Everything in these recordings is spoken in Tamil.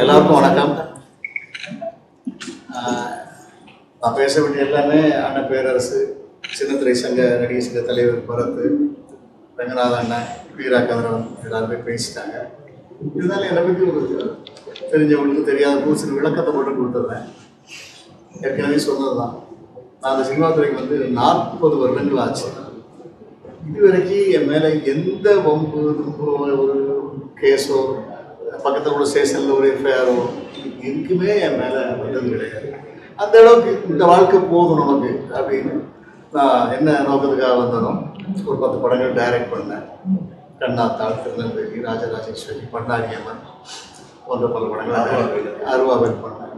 எல்லாருக்கும் வணக்கம். நான் பேச வேண்டிய எல்லாமே அண்ணன் பேரரசு சின்னத்திரை சங்க நடிகர் சங்க தலைவர் பரத்து ரங்கநாத அண்ணன் வீரா கதிரவன் எல்லாருமே பேசிட்டாங்க. இருந்தாலும் என்னை பற்றி ஒரு தெரிஞ்சவங்களுக்கு தெரியாத ஒரு சில விளக்கத்தை மட்டும் கொடுத்துருந்தேன் ஏற்கனவே சொன்னது தான் நான் அந்த சினிமா துறைக்கு வந்து நாற்பது வருடங்கள் ஆச்சு. இதுவரைக்கும் என் மேலே எந்த வம்பு ஒரு கேஸோ பக்கத்தில் உள்ள ஸ்டேஷனில் ஒரு எஃப்ஐஆரோ எதுக்குமே என் மேலே வந்தது கிடையாது. அந்த அளவுக்கு இந்த வாழ்க்கை போதும் நமக்கு அப்படின்னு நான் என்ன நோக்கத்துக்காக வந்ததும் ஒரு பத்து படங்கள் டைரக்ட் பண்ணேன். கண்ணாத்தாள் திருநெல்வேலி ராஜராஜேஸ்வரி பண்ணாரியம்மன் போன்ற பல படங்கள் அருவாவில் பண்ணேன்.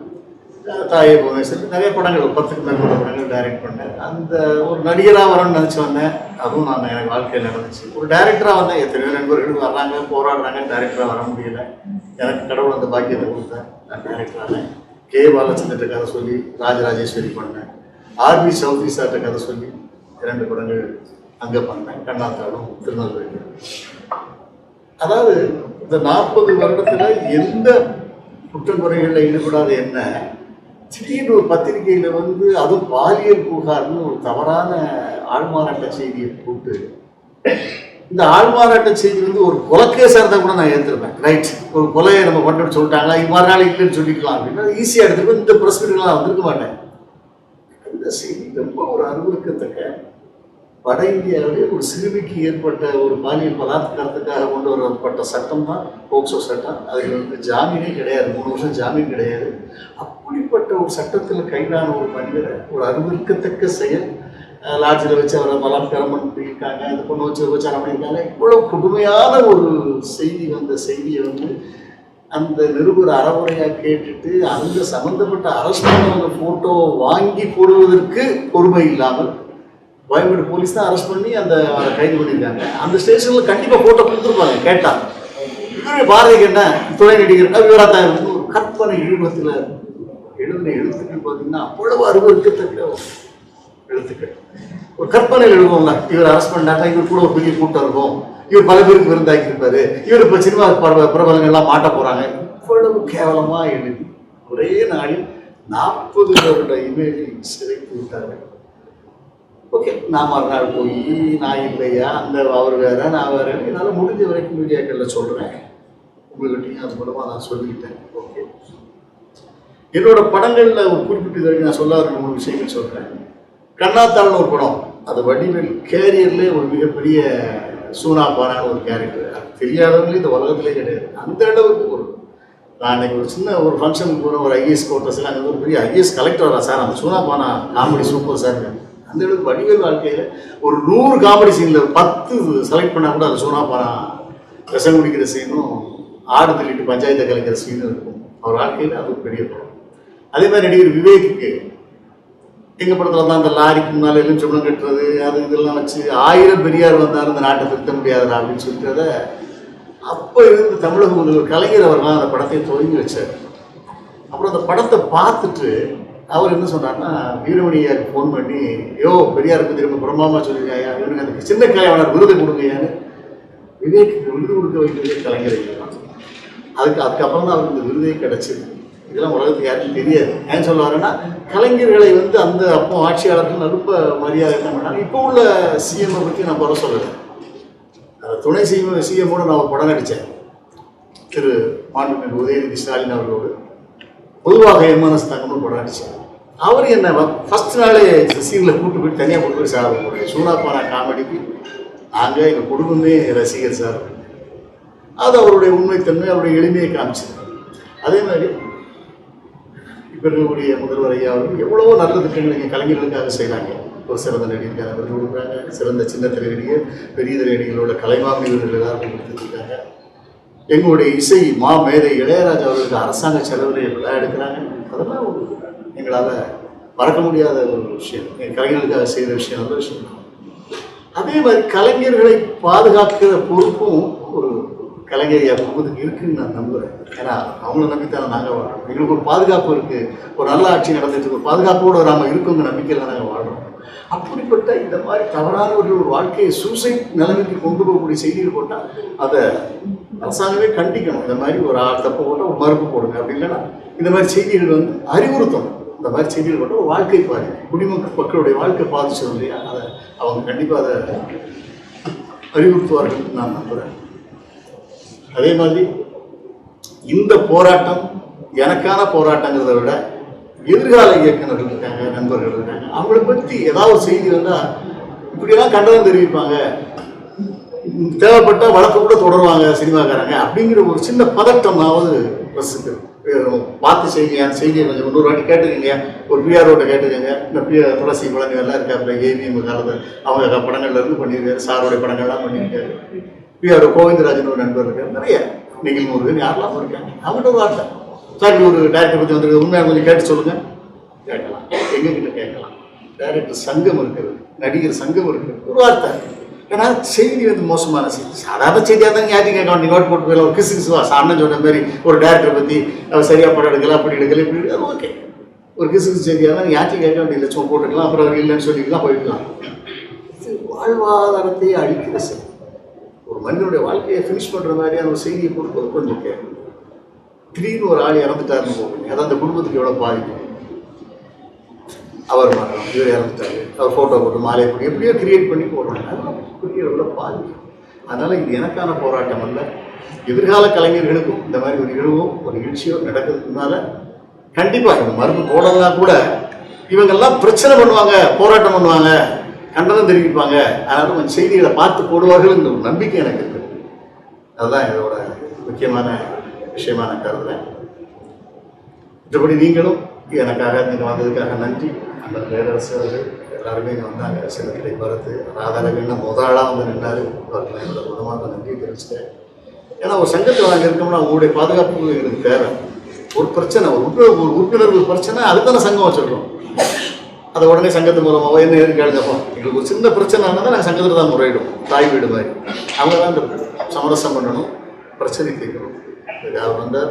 தாயே புவனேஸ்வரி நிறைய படங்கள் பத்துக்கு மேற்பட்ட படங்கள் டைரக்ட் பண்ணேன். அந்த ஒரு நடிகராக வரணும்னு நினச்சி வந்தேன் அதுவும் நான் எனக்கு வாழ்க்கையில் நடந்துச்சு. ஒரு டைரக்டராக வந்தேன். எத்தனையோ நண்பர்கள் வர்றாங்க போராடுறாங்க டைரக்டராக வர முடியல. எனக்கு கடவுள் அந்த பாக்கியத்தை கொடுத்தேன் நான் டைரக்டரானேன் கே பாலச்சந்திர கதை சொல்லி ராஜராஜேஸ்வரி பண்ணேன். ஆர்பி சௌத்ரி சார்ட்ட கதை சொல்லி இரண்டு படங்கள் அங்கே பண்ணேன். கண்ணாத்தாளும் திருநெல்வேலி அதாவது இந்த நாற்பது வருடத்தில் எந்த குற்றங்குறைகளில் ஈடுபடாத என்ன திடீர்னு ஒரு பத்திரிகையில் வந்து அதுவும் பாலியல் புகார்னு ஒரு தவறான ஆள்மாறாட்ட செய்தியை போட்டு இந்த ஆள்மாறாட்ட செய்தி வந்து ஒரு கொலைக்கேஸாக இருந்தால் கூட நான் ஏற்றுருப்பேன் ரைட் ஒரு கொலையை நம்ம கொண்டு சொல்லிட்டாங்க இவ்வாறு நாள் இல்லைன்னு சொல்லிக்கலாம் அப்படின்னா ஈஸியாக எடுத்துக்கோ இந்த ப்ரெஸ் மீட்லாம் வந்திருக்க மாட்டேன். இந்த செய்தி ரொம்ப ஒரு அறிவுறுக்கத்தக்க வட இந்தியாவிலே ஒரு சிறுமிக்கு ஏற்பட்ட ஒரு பாலியல் பலாத்காரத்துக்காக கொண்டு வரப்பட்ட சட்டம் தான் போக்சோ சட்டம். அதில் வந்து ஜாமீனே கிடையாது. மூணு வருஷம் ஜாமீன் கிடையாது. அப்படிப்பட்ட ஒரு சட்டத்தில் கைதான ஒரு மனிதரை ஒரு அறிவிக்கத்தக்க செயல் லாட்ஜில் வச்சு அவரை பலாத்காரம் பண்ணியிருக்காங்க இந்த பொண்ணு வச்சு விபச்சாரம் பண்ணியிருக்காங்க. இவ்வளோ கொடுமையான ஒரு செய்தி வந்த செய்தியை வந்து அந்த நிருபர் அறவுரையாக கேட்டுட்டு அந்த சம்மந்தப்பட்ட அரசு ஃபோட்டோ வாங்கி போடுவதற்கு பொறுமை இல்லாமல் கோயம்பேடு போலீஸ் தான் அரெஸ்ட் பண்ணி அந்த கைது பண்ணியிருக்காங்க. அந்த ஸ்டேஷனில் கண்டிப்பாக போட்டோ கொடுத்துருப்பாங்க கேட்டா. இவரு பாரதி என்ன? துணை நடிகர் இவராக தான் ஒரு கற்பனை ஈடுபத்தில் எழுதின எழுத்துக்கள் பார்த்தீங்கன்னா அவ்வளவு அருவருக்கத்தக்க எழுத்துக்கள். ஒரு கற்பனையில் எழுதுவோம்ல இவர் அரெஸ்ட் பண்ணாங்க இவர் கூட ஒரு பெரிய கூட்டம் இருக்கும். இவர் பல பேருக்கு விருந்தாக்கி இருப்பாரு. இவர் இப்போ சினிமா பிரப பிரபலங்கள்லாம் மாட்ட போறாங்க. இவ்வளவு கேவலமா எழுதி ஒரே நாளில் நாற்பது பேருடைய இமேஜை சிதைத்து விட்டார்கள். ஓகே நான் மறுநாள் போய் நான் இல்லையா? அந்த அவர் வேற நான் வேற. என்னால் முடிஞ்ச வரைக்கும் மீடியாக்களில் சொல்கிறேன் உங்கள்கிட்டையும் அது மூலமாக நான் சொல்லிக்கிட்டேன் ஓகே என்னோட படங்களில் ஒரு குறிப்பிட்ட வரைக்கும் நான் சொல்லாத மூணு விஷயங்கள் சொல்கிறேன் கண்ணாத்தாள்னு ஒரு படம். அது வடிவேல் கேரியர்லேயே ஒரு மிகப்பெரிய சூனா ஒரு கேரக்டர். அது தெரியாதவங்களே இந்த உலகத்திலே கிடையாது. அந்த அளவுக்கு ஒரு நான் இன்னைக்கு ஒரு சின்ன ஒரு ஃபங்க்ஷனுக்கு போகிற ஒரு ஐஏஎஸ் கோட்டர்ஸில் அங்கே ஒரு பெரிய ஐஏஎஸ் கலெக்டர் சார். அந்த சூனா காமெடி சூப்பர் சார் அந்த அளவுக்கு வடிவேல் வாழ்க்கையில் ஒரு நூறு காமெடி சீனில் பத்து செலக்ட் பண்ணால் கூட அது சோனா பாரா விஷம் குடிக்கிற சீனும் ஆடு தள்ளிட்டு பஞ்சாயத்தை கலைக்கிற சீனும் இருக்கும். அவர் வாழ்க்கையில் அது ஒரு பெரிய படம். அதே மாதிரி நடிகர் விவேக்குக்கு எங்கள் படத்தில் தான் அந்த லாரிக்கு முன்னால் எலுமிச்சம்பளம் கட்டுறது அது இதெல்லாம் வச்சு ஆயிரம் பெரியார் வந்தாலும் இந்த நாட்டை திருத்த முடியாதுடா அப்படின்னு சொல்லிட்டு அதை அப்போ இருந்து தமிழக முதல்வர் கலைஞர் அவர்லாம் அந்த படத்தை துவங்கி வச்சார். அப்புறம் அந்த படத்தை பார்த்துட்டு அவர் என்ன சொன்னார்னா வீரமணியாருக்கு ஃபோன் பண்ணி யோ பெரியாருக்கு திரும்ப பிரம்மாமா சொல்லிருக்காயா இவனுக்கு அந்த சின்ன கலைவாணர் விருது கொடுங்கயான்னு விவேக்கு விருது கொடுக்க வைக்கிறதே கலைஞர் அதுக்கு அதுக்கப்புறம் தான் அவருக்கு இந்த விருதே கிடச்சிது. இதெல்லாம் உலகத்துக்கு யாருக்கும் தெரியாது. ஏன் சொல்லுவாருன்னா கலைஞர்களை வந்து அந்த அப்போ ஆட்சியாளர்கள் நடுப்ப மரியாதை என்ன பண்ணாங்க? இப்போ உள்ள சிஎம்ஐ பற்றி நான் குறை சொல்லலை. அந்த துணை சிஎம் சிஎம்மோட நான் ஒரு படம் நடித்தேன் திரு மாண்புமிகு உதயநிதி ஸ்டாலின் அவர்களோடு. பொதுவாக எம்என்எஸ் தங்கம்னு படம் நடித்தேன் அவர் என்ன ஃபர்ஸ்ட் நாளே சீனில் கூட்டு போய் தனியாக கொண்டு போய் சார் போடுறேன் சூனாப்பானா காமெடிக்கு நாங்கள் எங்கள் குடும்பமே ரசிகர் சார். அது அவருடைய உண்மைத்தன்மை அவருடைய எளிமையை காமிச்சது. அதே மாதிரி இப்போ இருக்கக்கூடிய முதல்வர் ஐயா அவர்கள் எவ்வளவோ நல்ல திட்டங்கள் இங்கே கலைஞர்களுக்காக செய்கிறாங்க ஒரு சிறந்த நடிகருக்காக விருது கொடுக்குறாங்க. சிறந்த சின்ன திரைநடிகர் பெரிய திரை நடிகர்களோட கலைமாமணி விருதுகள் எல்லாருக்கும் கொடுத்துருக்காங்க. எங்களுடைய இசை மா மேதை இளையராஜா அவர்களுக்கு அரசாங்க செலவில் எல்லாம் எடுக்கிறாங்க. அதெல்லாம் எங்களால் மறக்க முடியாத ஒரு விஷயம். எங்கள் கலைஞர்களுக்காக செய்கிற விஷயம் நல்ல விஷயம். அதே மாதிரி கலைஞர்களை பாதுகாக்கிற பொறுப்பும் ஒரு கலைஞர் குடும்பத்துக்கு இருக்குன்னு நான் நம்புகிறேன் ஏன்னா அவங்கள நம்பித்தானே நாங்கள் வாழ்றோம். எங்களுக்கு ஒரு பாதுகாப்பு இருக்குது ஒரு நல்ல ஆட்சி நடந்துட்டு இருக்கு. ஒரு பாதுகாப்போடு நாம இருக்கோங்க நம்பிக்கையில் நாங்கள் வாழ்கிறோம் அப்படிப்பட்ட இந்த மாதிரி தவறானவர்கள் ஒரு வாழ்க்கையை சூசைட் நிலைமைக்கு கொண்டு போகக்கூடிய செய்திகள் போட்டால் அதை அரசாங்கமே கண்டிக்கணும். இந்த மாதிரி ஒரு ஆள் தப்பு போட்டால் ஒரு மறுப்பு போடுங்க. அப்படி இல்லைன்னா இந்த மாதிரி செய்திகள் வந்து அறிவுறுத்தணும். இந்த மாதிரி செய்திகள் மட்டும் வாழ்க்கை பாரு குடிமக்கள் மக்களுடைய வாழ்க்கை பாதிச்சது இல்லையா அதை அவங்க கண்டிப்பாக அதை அறிவுறுத்துவார்கள் நான் நம்புகிறேன் அதே மாதிரி இந்த போராட்டம் எனக்கான போராட்டங்கிறத விட எதிர்கால இயக்குநர்கள் இருக்காங்க நண்பர்கள் இருக்காங்க. அவங்கள பற்றி ஏதாவது ஒரு செய்தி வந்தால் இப்படியெல்லாம் கண்டனம் தெரிவிப்பாங்க. தேவைப்பட்ட வழக்கு கூட தொடருவாங்க சினிமாக்காரங்க அப்படிங்கிற ஒரு சின்ன பதட்டமாவது ப்ரெஸ்ஸுக்கு பார்த்து செய்யுங்க அந்த செய்தியை கொஞ்சம் இன்னொரு வாட்டி கேட்டுக்கங்க. ஒரு பிஆர்ஓட்ட கேட்டுக்கங்க. இந்த பி துளசி குழந்தை எல்லாம் இருக்காப்புல ஏவிஎம் காலத்தில். அவங்க படங்கள்ல இருந்து பண்ணியிருக்காரு. சாரோடைய படங்கள்லாம் பண்ணியிருக்காரு. பிஆர்ஓ கோவிந்தராஜன் ஒரு நண்பர் இருக்கார். நிறைய நிகில் முருகன் யாரெல்லாம் இருக்காங்க? அவங்கள்ட்ட ஒரு வார்த்தை. சார் ஒரு டேரக்டர் பற்றி வந்துருக்கு உண்மையாக கொஞ்சம் கேட்டு சொல்லுங்க. கேட்கலாம். எங்ககிட்ட கேட்கலாம். டேரக்டர் சங்கம் இருக்குது. நடிகர் சங்கம் இருக்குது. ஒரு வார்த்தை. ஏன்னா செய்தி வந்து மோசமான செய்தி. சாதாரண செய்தியாக தான் யாரையும் கேட்க நீங்கள் நோட் போட்டு போயிடலாம் ஒரு கிசு கிசுவா அண்ணன் சொன்ன மாதிரி ஒரு டேரக்டரை பற்றி அவர் சரியாக படம் எடுக்கலாம் அப்படி எடுக்கல இப்படி அது ஓகே. ஒரு கிசு கிசு செய்தியாக தான் யாரையும் கேட்க வேண்டிய லட்சம் போட்டுக்கலாம் அப்புறம் அவர் இல்லைன்னு சொல்லிக்கலாம் போயிடலாம் இது வாழ்வாதாரத்தை அழிக்கிற செய்தி. ஒரு மனிதனுடைய வாழ்க்கையை ஃபினிஷ் பண்ணுற மாதிரியான ஒரு செய்தியை கொடுப்பது கொஞ்சம் கேட்கும் திடீர்னு ஒரு ஆள் இறந்துட்டாருன்னு போகணும் அதான் அந்த குடும்பத்துக்கு எவ்வளோ பாதிக்கும் அவர் மரணம் இவர் இறந்துட்டார். அவர் ஃபோட்டோ போட்டு மாலை போட்டு எப்படியோ கிரியேட் பண்ணி போடுறாங்க. அதெல்லாம் பெரிய அளவில் அதனால் இது எனக்கான போராட்டம் அல்ல. எதிர்கால கலைஞர்களுக்கும் இந்த மாதிரி ஒரு இழுவோ ஒரு எழுச்சியோ நடக்கிறதுனால கண்டிப்பாக மருந்து போடலாம் கூட இவங்கெல்லாம் பிரச்சனை பண்ணுவாங்க போராட்டம் பண்ணுவாங்க கண்டனம் தெரிவிப்பாங்க. அதனால கொஞ்சம் செய்திகளை பார்த்து போடுவார்கள் இந்த ஒரு நம்பிக்கை எனக்கு இருக்குது அதுதான் இதோட முக்கியமான விஷயமா நான் கருதுறேன் மற்றபடி நீங்களும் எனக்காக நீங்கள் வந்ததுக்காக நன்றி. அந்த பேரரசர்கள் எல்லாருமே இங்கே வந்தாங்க. சிலக்கிடை பார்த்து ராதாரவின்னு முதலாளாக வந்து நின்னார். அவர்கள் என்னோட குணமாக நன்றி தெரிவிச்சிட்டேன் ஏன்னா ஒரு சங்கத்தில் நாங்கள் இருக்கோம்னா அவங்களுடைய பாதுகாப்பு எங்களுக்கு தேவை. ஒரு பிரச்சனை ஒரு உறுப்பினர் ஒரு உறுப்பினர்கள் பிரச்சனை அதுதானே சங்கம் வச்சுருக்கோம். அதை உடனே சங்கத்து மூலமாக என்ன ஏதுன்னு கேளுங்கப்பா. எங்களுக்கு ஒரு சின்ன பிரச்சனை ஆனால் நாங்கள் சங்கத்தில் தான் முறையிடும் தாய் வீடு மாதிரி. அவங்க தான் இந்த சமரசம் பண்ணணும். பிரச்சனை தீர்க்கணும். அவர் வந்தார்?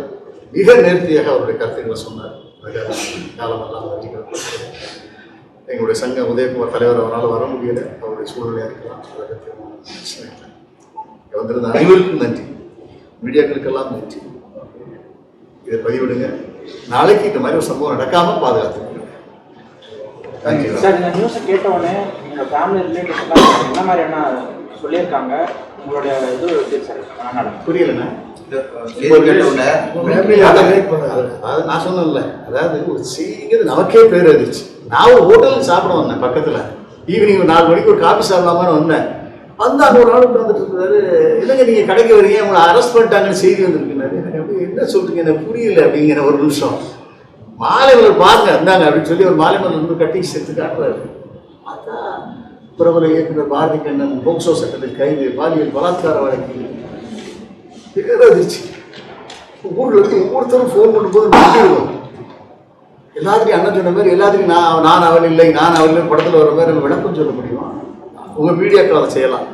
மிக நேர்த்தியாக அவருடைய கருத்துக்களை சொன்னார். காலமெல்லாம் எங்களுடைய சங்க உதயகுமார் தலைவர் அவரால் வர முடியல. அவருடைய சூழ்நிலையாக இருக்கலாம். அதை பற்றி. இங்க வந்திருந்த அனைவருக்கும் நன்றி. மீடியாக்களுக்கெல்லாம் நன்றி. இதை பதிவிடுங்க. நாளைக்கு இந்த மாதிரி ஒரு சம்பவம் நடக்காம பாதுகாத்துக்கோங்க. தேங்க்யூ சார் இந்த நியூஸை கேட்ட உடனே உங்கள் ஃபேமிலி ரிலேட்டிவ்ஸ்லாம் என்ன மாதிரியான சொல்லியிருக்காங்க? உங்களுடைய இது சார்? புரியலண்ணா. நான் சொன்னேன்ல. அதாவது ஒரு செய்திங்கிறது நமக்கே பேர் அதிர்ச்சி நான் ஒரு ஹோட்டலுக்கு சாப்பிட வந்தேன் பக்கத்தில். ஈவினிங் ஒரு நாலு மணிக்கு ஒரு காஃபி சாப்பிடலாமான்னு வந்தேன். வந்து அங்கே ஒரு ஆள் உட்காந்துட்டு இருக்காரு. இல்லைங்க நீங்கள் கடைக்கு வரீங்க? உங்களை அரெஸ்ட் பண்ணிட்டாங்கன்னு செய்தி வந்திருக்குனாரு எனக்கு என்ன சொல்றீங்க? எனக்கு புரியல அப்படிங்கிற ஒரு நிமிஷம். மாலை மலர் பாருங்க இருந்தாங்க அப்படின்னு சொல்லி ஒரு மாலை மலர் வந்து கட்டி சேர்த்து காட்டுறாரு பார்த்தா பிரபல இயக்குனர் பாரதி கண்ணன் போக்சோ சட்டத்தில் கைது பாலியல் பலாத்கார வழக்கில் பேரதிர்ச்சி ஊர்ல இருந்து ஒவ்வொருத்தரும் ஃபோன் பண்ணும்போது மாட்டிடுவோம் எல்லாத்துக்கும் அண்ணன் சொன்ன மாதிரி எல்லாத்துக்கும் நான் நான் அவள் இல்லை நான் அவள் இல்லை படத்தில் வர மாதிரி விளக்கம் சொல்ல முடியுமா? உங்கள் மீடியாக்கள் அதை செய்யலாம்.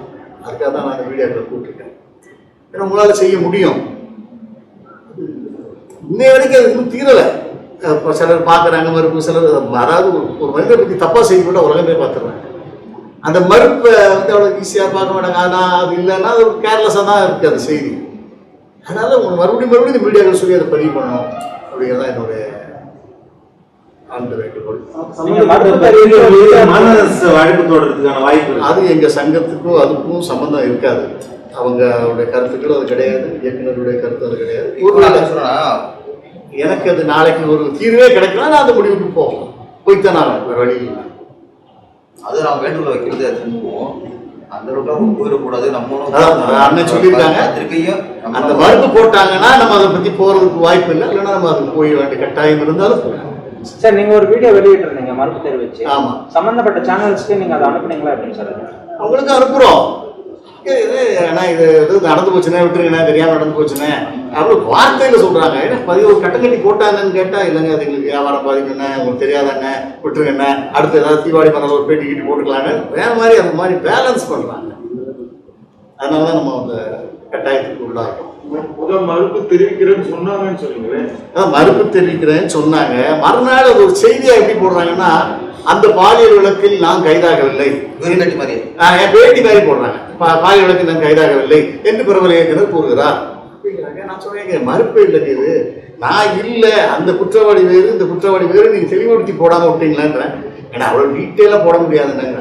அதுக்காக தான் நான் அந்த மீடியாக்களை கூப்பிட்டுருக்கேன் ஏன்னா உங்களால் செய்ய முடியும். இன்னைய வரைக்கும் அது இன்னும் தீரலை. இப்போ சிலர் பார்க்குறாங்க மறுப்பு சிலர் அதாவது ஒரு மனிதனை பற்றி தப்பாக செய்ய கூட உலகமே பார்த்துறாங்க அந்த மறுப்பை வந்து அவ்வளோ ஈஸியாக பார்க்க மாட்டாங்க. ஆனால் அது இல்லைன்னா அது ஒரு கேர்லெஸ்ஸாக தான் இருக்குது அந்த செய்தி. அதனால உங்களுக்கு மறுபடியும் மறுபடியும் இந்த மீடியாக்கள் சொல்லி அதை பதிவு பண்ணணும் அப்படிங்கிறது தான் என்னுடைய ஆண்டு வேண்டுகோள். நீங்கள் மருத்துவ தெரிவிக்க மாநகரசு வழக்கு தொடர்றதுக்கான வாய்ப்பு இருக்கு. அது எங்கள் சங்கத்துக்கும் அதுக்கும் சம்பந்தம் இருக்காது. அவங்க அவருடைய கருத்துக்கள் அது கிடையாது இயக்குனருடைய கருத்து அது கிடையாது. எனக்கு அது நாளைக்கு ஒரு தீர்வே கிடைக்கலாம் நான் அந்த முடிவுக்கு போகலாம் போய்த்தான் நான் வேறு வழி இல்லை. அது நான் வேண்டுகோள் வைக்கிறது திரும்புவோம் அந்த அளவுக்கு போயிடக்கூடாது. அதான் அண்ணன் சொல்லியிருக்காங்க. பத்திரிக்கையும் அந்த மருந்து போட்டாங்கன்னா நம்ம அதை பற்றி போகிறதுக்கு வாய்ப்பு இல்லை. இல்லைன்னா நம்ம அதுக்கு போய் வேண்டிய கட்டாயம் இருந்தாலும் போகலாம். சார் நீங்கள் ஒரு வீடியோ வெளியிட்டிருந்தீங்க மறுப்பு தெரிவிச்சு. ஆமாம் சம்மந்தப்பட்ட சேனல்ஸ்க்கு நீங்கள் அதை அனுப்புனீங்களா எப்படின்னு சார் அது? அவங்களுக்கு அனுப்புகிறோம் இது ஏன்னா இது இது நடந்து போச்சுனே விட்டுருங்கண்ணே தெரியாமல் நடந்து போச்சுனே அவ்வளோ வார்த்தையில் சொல்கிறாங்க ஏன்னா பதிவு ஒரு கட்டம் கட்டி போட்டாங்கன்னு கேட்டால் இல்லைங்க அது எங்களுக்கு வியாபாரம் பாதிக்குண்ணே உங்களுக்கு தெரியாதாண்ணே விட்டுருங்கண்ணே அடுத்து ஏதாவது தீபாவளி பண்ணல ஒரு பேட்டி கிட்டி போட்டுக்கலான்னு வேற மாதிரி அந்த மாதிரி பேலன்ஸ் பண்ணுறாங்க அதனால தான் நம்ம அந்த கட்டாயத்துக்கு உள்ளாகிறோம். முத மறுப்பு தெரிவிக்கிறேன்னு சொன்னாங்கன்னு அதான் மறுப்பு தெரிவிக்கிறேன்னு சொன்னாங்க. மறுநாள் அது ஒரு செய்தியாக எப்படி போடுறாங்கன்னா அந்த பாலியல் வழக்கில் நான் கைதாகவில்லை. என் பேட்டி மாதிரி போடுறாங்க. பா- பாலியல் வழக்கில் நான் கைதாகவில்லை என்று பிரபல இயக்குனர் கூறுகிறார். நான் சொல்றேன். மறுப்பே இல்லை இது. நான் இல்லை அந்த குற்றவாளி வேறு இந்த குற்றவாளி வேறு நீங்க தெளிவுபடுத்தி போடாம விட்டீங்களான்றேன். ஏன்னா அவ்வளோ டீட்டெயிலாக போட முடியாதுன்னாங்க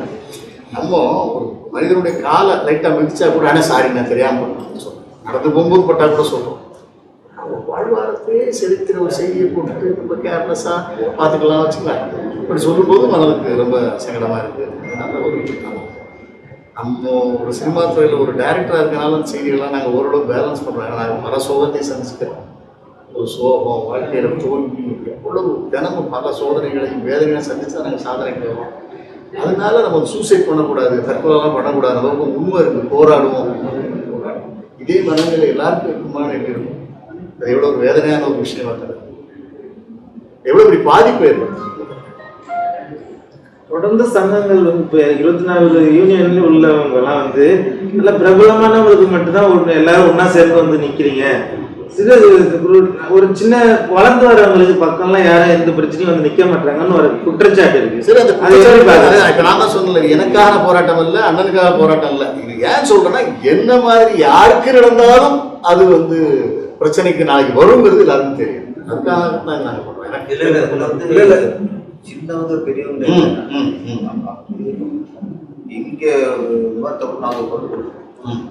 நம்ம ஒரு மனிதனுடைய காலை லைட்டாக மிதிச்சா கூட ஆனால் சாரி நான் தெரியாமல் நடந்து போகும்போது பட்டா கூட சொல்றோம். அவங்க வாழ்வாரத்தையே செலுத்துகிற ஒரு செய்தியை போட்டுட்டு ரொம்ப கேர்லெஸ்ஸாக பார்த்துக்கலாம் வச்சுக்கலாம். இப்படி சொல்லும்போது மனதுக்கு ரொம்ப சங்கடமாக இருக்குது அதனால ஒரு நம்ம ஒரு சினிமா துறையில் ஒரு டேரக்டராக இருக்கனால அந்த செய்திகள்லாம் நாங்கள் ஓரளவு பேலன்ஸ் பண்ணுறோம் நாங்கள் பல சோகத்தை சந்திச்சுக்கிறோம். ஒரு சோகம் வாழ்க்கையில் தோல்வி எவ்வளவு தினமும் பல சோதனைகளையும் வேதனைகளையும் சந்திச்சு தான் நாங்கள் சாதனைக்கு வரோம் அதனால நம்ம சூசைட் பண்ணக்கூடாது தற்கொலைலாம் பண்ணக்கூடாது. அளவுக்கு உண்மை இருக்குது போராடுவோம் இதே மனநிலை எல்லாருக்கும் இருக்குமான இருக்கும் அது எவ்வளோ ஒரு வேதனையான ஒரு விஷயம் இருக்கிறது எவ்வளோ பெரிய பாதிப்பு ஏற்படுது. தொடர்ந்து சங்கங்கள் வந்து இப்போ இருபத்தி நாலு யூனியன்ல உள்ளவங்க எல்லாம் வந்து நல்ல பிரபலமானவங்களுக்கு மட்டும்தான் ஒன்று எல்லாரும் ஒண்ணா சேர்ந்து வந்து நிக்கிறீங்க. சிறு ஒரு- ஒரு சின்ன வளர்ந்து வரவங்களுக்கு பக்கம்லாம் யாரும் எந்த பிரச்சனையும் வந்து நிக்க மாட்டாங்கன்னு ஒரு குற்றச்சாட்டு இருக்கு. சரி அந்த நான் தான் சொன்னல எனக்கான போராட்டம் இல்லை அண்ணனுக்காக போராட்டம் இல்லை. இது ஏன் சொல்றேன்னா என்ன மாதிரி யாருக்கு நடந்தாலும் அது வந்து பிரச்சனைக்கு நாளைக்கு வருங்கிறது எல்லாருக்கும் தெரியும். அதுக்காக தான் நாங்கள் பண்றோம் எனக்கு இல்ல இல்ல. சின்னவங்க பெரியவங்க ம், இல்ல. ம், ம். ஆமா. இங்க விமர்த்தப்பட்டு நாங்க கொண்டு கொடுப்போம் ம்.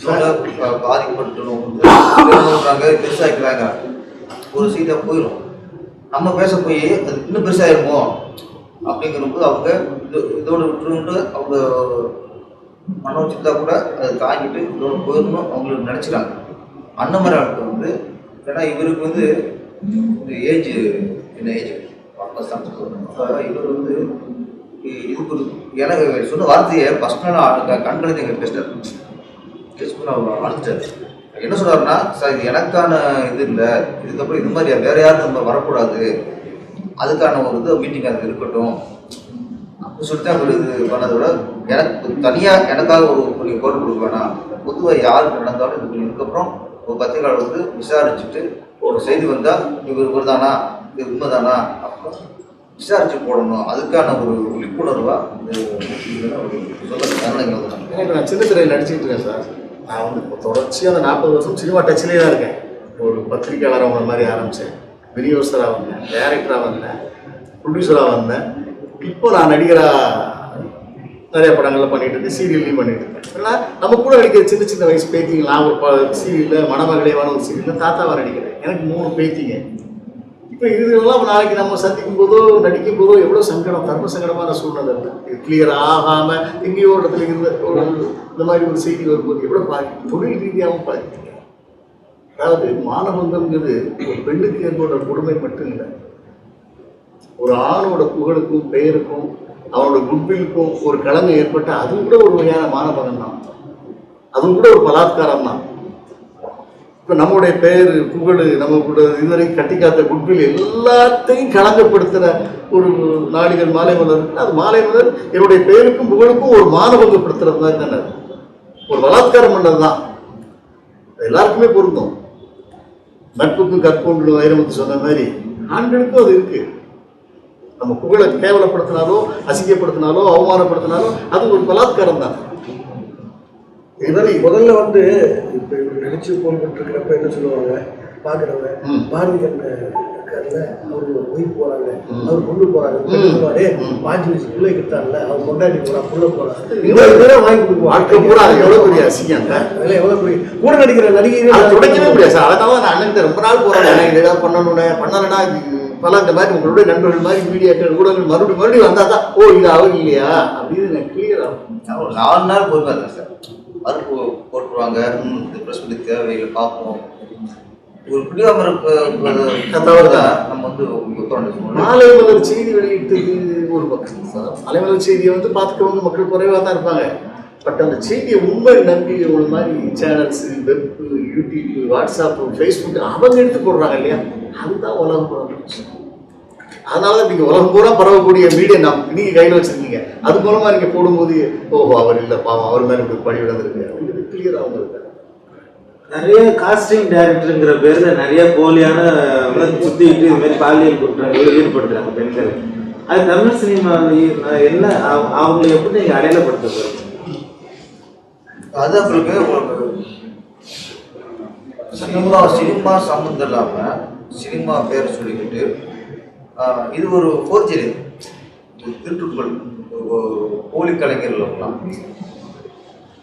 இவங்க பா- பாதிக்கப்பட்டவங்க வந்து என்ன பண்றாங்க பெருசாக்கிறாங்க ஒரு சீட்டா போயிடும் நம்ம பேச போய் அது இன்னும் பெருசாயிருமோ? அப்படிங்கிறபோது அவங்க இது இதோட விட்டுருந்து அவங்க மன வச்சுட்டா கூட அதை தாங்கிட்டு இதோட போயிடணும். அவங்களுக்கு நினைச்சுறாங்க அண்ணமரை ஆட்கள் வந்து ஏன்னா இவருக்கு வந்து ஏஜ் என்ன ஏஜ் இவர் வந்து இ- இதுக்கு ஒரு எனக்கு சொன்ன வார்த்தையை ஃபஸ்ட் நாள் கண்களை எங்கள் பேசிட்டார். பேசும்போது அவர் அழுந்துட்டார் என்ன சொல்கிறாருன்னா சார் இது எனக்கான இது இல்லை. இதுக்கப்புறம் இது மாதிரி வேற யாரும் நம்ம வரக்கூடாது. அதுக்கான ஒரு இது மீட்டிங் அது இருக்கட்டும். அப்படின்னு சொல்லிட்டு அவர் இது பண்ணதை விட எனக்கு தனியாக எனக்காக ஒரு கொஞ்சம் குரல் கொடுக்க வேணாம். பொதுவாக யாருக்கு நடந்தாலும் இது பண்ணி இதுக்கப்புறம் ஒரு பத்திரிகையாளர் வந்து விசாரிச்சுட்டு ஒரு செய்தி வந்தால் இவர் இவர் தானா இது உண்மைதானா? அப்புறம் விசாரிச்சு போடணும். அதுக்கான ஒரு விழிப்புணர்வாக சொல்ல தான் நான் சின்ன திரையில் நடிச்சிட்டு இருக்கேன் சார். நான் வந்து இப்போ தொடர்ச்சியாக அந்த நாற்பது வருஷம் சினிமா டச்சிலே தான் இருக்கேன். ஒரு பத்திரிக்கையாளர் அவங்க மாதிரி ஆரம்பித்தேன் விநியோகஸ்தராக வந்தேன் டைரக்டராக வந்தேன் ப்ரொடியூசராக வந்தேன். இப்போ நான் நடிகராக நிறைய படங்கள்ல பண்ணிட்டு இருக்கேன் சீரியல்லையும் பண்ணிட்டு இருக்கேன். ஏன்னா நம்ம கூட நடிக்கிற சின்ன சின்ன வயசு பேத்திங்க நான் ஒரு சீரியலில் மணமகளேவான ஒரு சீரியலில் தாத்தாவாக நடிக்கிறேன் எனக்கு மூணு பேத்திங்க. இப்போ இதுலாம் நாளைக்கு நம்ம சந்திக்கும் போதோ நடிக்கும் போதோ எவ்வளோ சங்கடம் தர்ம சங்கடமான சூழ்நிலை இருக்குது இது கிளியர் ஆகாம எங்கேயோ ஒரு இடத்துல இருந்த ஒரு இந்த மாதிரி ஒரு செய்தி வரும்போது எவ்வளோ பாதிக்கும் தொழில் ரீதியாகவும் பாதிக்கும் அதாவது மானபங்கம்ங்கிறது ஒரு பெண்ணுக்கு ஏற்படுற கொடுமை மட்டும் இல்லை. ஒரு ஆணோட புகழுக்கும் பெயருக்கும் அவனோட குட்வில்லுக்கும் ஒரு கிழமை ஏற்பட்டால் அது கூட ஒரு வகையான மானபங்கம் தான் அதுவும் கூட ஒரு பலாத்காரம் தான் இப்போ நம்முடைய பெயர் புகழ் நம்ம கூட இதுவரைக்கும் கட்டி காத்த குட்வில் எல்லாத்தையும் களங்கப்படுத்துகிற ஒரு நாளிகள் மாலை மலர். அது மாலை மலர் என்னுடைய பெயருக்கும் புகழுக்கும் ஒரு மானபங்கப்படுத்துறது தான் தானே ஒரு பலாத்காரம் பண்ணது தான் எல்லாருக்குமே பொருந்தும். நட்புக்கும் கற்பொன்று வைரமுத்து சொன்ன மாதிரி ஆண்களுக்கும் அது இருக்கு. நம்ம புகழை கேவலப்படுத்தினாலோ அசிங்கப்படுத்தினாலோ அவமானப்படுத்தினாலோ அது ஒரு பலாத்காரம் தான். முதல்ல முதல்ல வந்து இப்போ இவர் நடிச்சு போன்கிட்டு இருக்கிறப்ப என்ன சொல்லுவாங்க? பார்க்குறவங்க. பாரதி கண்ண இருக்காருல்ல அவர் ஒய்ஃப் போறாங்க ம். அவர் கொண்டு போறாங்க ம். சொல்லுவாரு பாஞ்சு வயசு பிள்ளை கிட்டார்ல அவர் கொண்டாடி போறா புள்ள போறா. இது இவ்வளவு தூரம் வாங்கி கொடுப்போம் வாழ்க்கை பூரா அது எவ்வளோ பெரிய அசிங்கம் அதெல்லாம் எவ்வளவு பெரிய கூட நடிக்கிற அதை நடிகை துடைக்கவே முடியாது சார். அதனால நான் அண்ணன் ரொம்ப நாள் போறாங்க. எனக்கு இது ஏதாவது பண்ணணும்னு. பண்ணலைன்னா பல இந்த மாதிரி உங்களுடைய நண்பர்கள் மாதிரி மீடியாக்கள் ஊடகங்கள் மறுபடியும் மறுபடியும் வந்தால் தான் ஓ இது அவர் இல்லையா? அப்படின்னு எனக்கு கிளியர் ஆகும் நாலு நாள் இருந்தேன் சார். மறுப்பு போட்டுருவாங்க. இந்த ப்ரெஸ் பண்ணி தேவையில்லை பார்ப்போம். ஒரு பிடிவாம இருக்க தான் நம்ம வந்து உத்தரவு சொல்லணும் மலர் செய்தி வெளியிட்டது ஒரு பக்கம். சார் மாலை செய்தியை வந்து பார்த்துக்கவங்க மக்கள் குறைவாக தான் இருப்பாங்க. பட் அந்த செய்தியை உண்மை நம்பி ஒரு மாதிரி channels web YouTube WhatsApp Facebook அவங்க எடுத்து போடுறாங்க இல்லையா? அதுதான் உலகம் பரவுச்சு அதனால தான் நீங்கள் உலகம் பூரா பரவக்கூடிய மீடியா நாம் நீங்கள் கையில் வச்சிருக்கீங்க. அது மூலமாக நீங்கள் போடும்போது ஓஹோ அவர் இல்லை பாவம் அவர் மேலே இப்படி பழி விழுந்திருக்கு அப்படிங்கிறது கிளியராக அவங்களுக்கு நிறைய காஸ்டிங் டைரக்டருங்கிற பேர்ல நிறைய போலியான சுத்திட்டு இது மாதிரி பாலியல் குற்றங்களில் ஈடுபடுத்துறாங்க பெண்கள். அது தமிழ் சினிமாவில் என்ன அவங்க- அவங்களை எப்படி நீங்க அடையாளப்படுத்த போறீங்க? அது அவங்களுக்கு உங்களுக்கு சினிமா சினிமா சம்மந்தம் இல்லாமல் சினிமா பேரை சொல்லிக்கிட்டு இது ஒரு ஃபோர்ஜரி இது. திருட்டுக்கள் போலி கலைஞர்கள்லாம்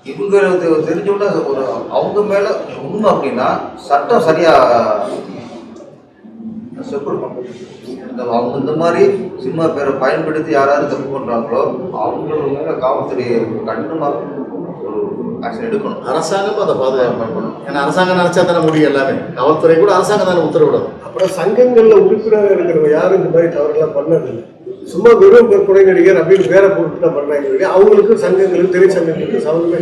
இவங்க தெரிஞ்சவங்க ஒரு அவங்க மேலே உண்மை அப்படின்னா சட்டம் சரியாக செப்பல் இந்த அவங்க இந்த மாதிரி சினிமா பேரை பயன்படுத்தி யாராவது தப்பு பண்றாங்களோ அவங்க மேல காவல்துறை கண்டிப்பாக ஒரு ஆக்ஷன் எடுக்கணும். அரசாங்கம் அதை பாதுகாப்பு பண்ணணும் ஏன்னா அரசாங்கம் நினைச்சா தானே முடியும் எல்லாமே. காவல்துறை கூட அரசாங்கம் தானே உத்தரவிடும் அப்புறம் சங்கங்கள்ல உறுப்பினராக இருக்கிறவங்க யாரும் இந்த மாதிரி தவறெல்லாம் பண்ணதில்லை. சும்மா வெறும் துணை நடிகர் அப்படின்னு வேற போட்டு தான் பண்றாங்க அவங்களுக்கு சங்கங்களுக்கு திரைச்சங்கங்களுக்கு சம்மந்தமே இல்லை.